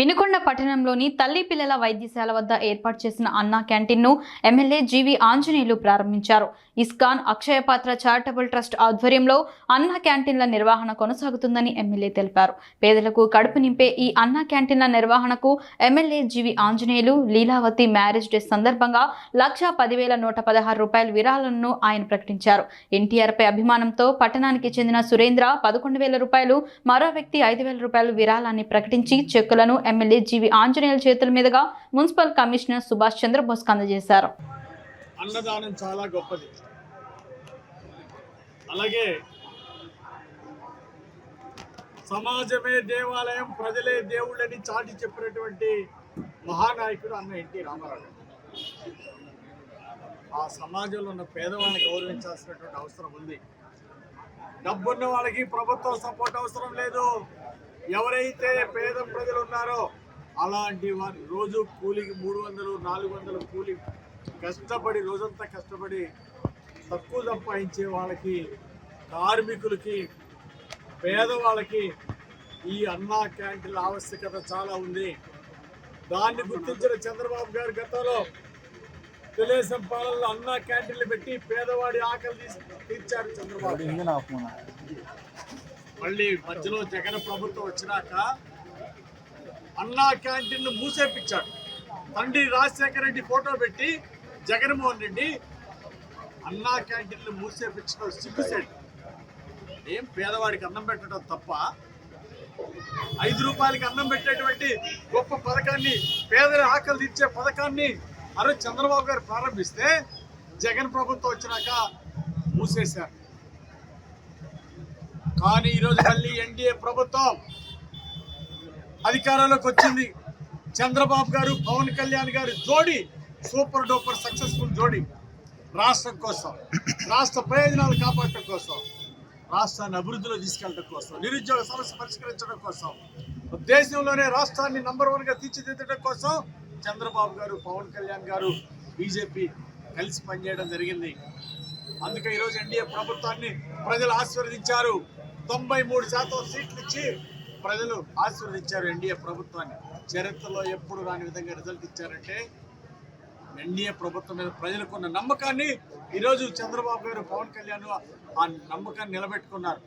వినుకొండ పట్టణంలోని తల్లి పిల్లల వైద్యశాల వద్ద ఏర్పాటు చేసిన అన్నా క్యాంటీన్ను ఎమ్మెల్యే జీవి ఆంజనేయులు ప్రారంభించారు. ఇస్కాన్ అక్షయపాత్ర చారిటబుల్ ట్రస్ట్ ఆధ్వర్యంలో అన్నా క్యాంటీన్ల నిర్వహణ కొనసాగుతుందని ఎమ్మెల్యే తెలిపారు. పేదలకు కడుపు నింపే ఈ అన్నా క్యాంటీన్ల నిర్వహణకు MLA G V Anjaneyulu Leelavathi marriage day సందర్భంగా లక్ష పదివేల నూట పదహారు రూపాయల విరాళాలను ఆయన ప్రకటించారు. ఎన్టీఆర్ పై అభిమానంతో పట్టణానికి చెందిన సురేంద్ర పదకొండు వేల రూపాయలు మరో వ్యక్తి ఐదు వేల రూపాయలు విరాళాన్ని ప్రకటించి చెక్కులను ఎమ్మెల్యే జీవి ఆంజనేయుల చేతుల మీదుగా మున్సిపల్ కమిషనర్ సుభాష్ చంద్రబోస్ అందజేశారు. అన్నదానం చాలా గొప్పది. అలాగే సమాజమే దేవాలయం ప్రజలే దేవుళ్ళని చాటి చెప్పినటువంటి మహానాయకుడు అన్న ఎన్టీ రామారావు. ఆ సమాజంలో ఉన్న పేదవాళ్ళని గౌరవించాల్సినటువంటి అవసరం ఉంది. డబ్బున్న వాళ్ళకి ప్రభుత్వం సపోర్ట్ అవసరం లేదు. ఎవరైతే పేద ప్రజలు ఉన్నారో అలాంటి వారి రోజు కూలికి మూడు వందలు నాలుగు వందలు కూలి కష్టపడి రోజంతా కష్టపడి తక్కువ సంపాదించే వాళ్ళకి కార్మికులకి పేదవాళ్ళకి ఈ అన్నా క్యాంటీన్ల ఆవశ్యకత చాలా ఉంది. దాన్ని గుర్తించిన చంద్రబాబు గారు గతంలో తెలుగుదేశం పాలనలో అన్నా క్యాంటీన్లు పెట్టి పేదవాడి ఆకలి తీసి తీర్చారు చంద్రబాబు మళ్ళీ మధ్యలో జగన్ ప్రభుత్వం వచ్చినాక అన్నా క్యాంటీన్ మూసేపించాడు. తండ్రి రాజశేఖర రెడ్డి ఫోటో పెట్టి జగన్మోహన్ రెడ్డి అన్నా క్యాంటీన్లు మూసేపించడం సిగ్గుసేట్ ఏం పేదవాడికి అన్నం పెట్టడం తప్ప ఐదు రూపాయలకి అన్నం పెట్టేటువంటి గొప్ప పథకాన్ని పేదల ఆకలి తీర్చే పథకాన్ని అరే చంద్రబాబు గారు ప్రారంభిస్తే జగన్ ప్రభుత్వం వచ్చినాక మూసేశారు. కానీ ఈరోజు మళ్ళీ ఎన్డీఏ ప్రభుత్వం అధికారంలోకి వచ్చింది. చంద్రబాబు గారు పవన్ కళ్యాణ్ గారు జోడి సూపర్ డూపర్ సక్సెస్ఫుల్ జోడి రాష్ట్రం కోసం రాష్ట్ర ప్రయోజనాలు కాపాడటం కోసం రాష్ట్రాన్ని అభివృద్ధిలో తీసుకెళ్ళడం కోసం నిరుద్యోగ సమస్య పరిష్కరించడం కోసం దేశంలోనే రాష్ట్రాన్ని నంబర్ వన్గా తీర్చిదిద్దడం కోసం చంద్రబాబు గారు పవన్ కళ్యాణ్ గారు బీజేపీ కలిసి పనిచేయడం జరిగింది. అందుకే ఈరోజు ఎన్డీఏ ప్రభుత్వాన్ని ప్రజలు ఆశీర్వదించారు. తొంభై మూడు శాతం సీట్లు ఇచ్చి ప్రజలు ఆశీర్వదించారు ఎన్డీఏ ప్రభుత్వాన్ని. చరిత్రలో ఎప్పుడు రాని విధంగా రిజల్ట్ ఇచ్చారంటే ఎన్డీఏ ప్రభుత్వం మీద ప్రజలకు ఉన్న నమ్మకాన్ని ఈరోజు చంద్రబాబు గారు పవన్ కళ్యాణ్ ఆ నమ్మకాన్ని నిలబెట్టుకున్నారు.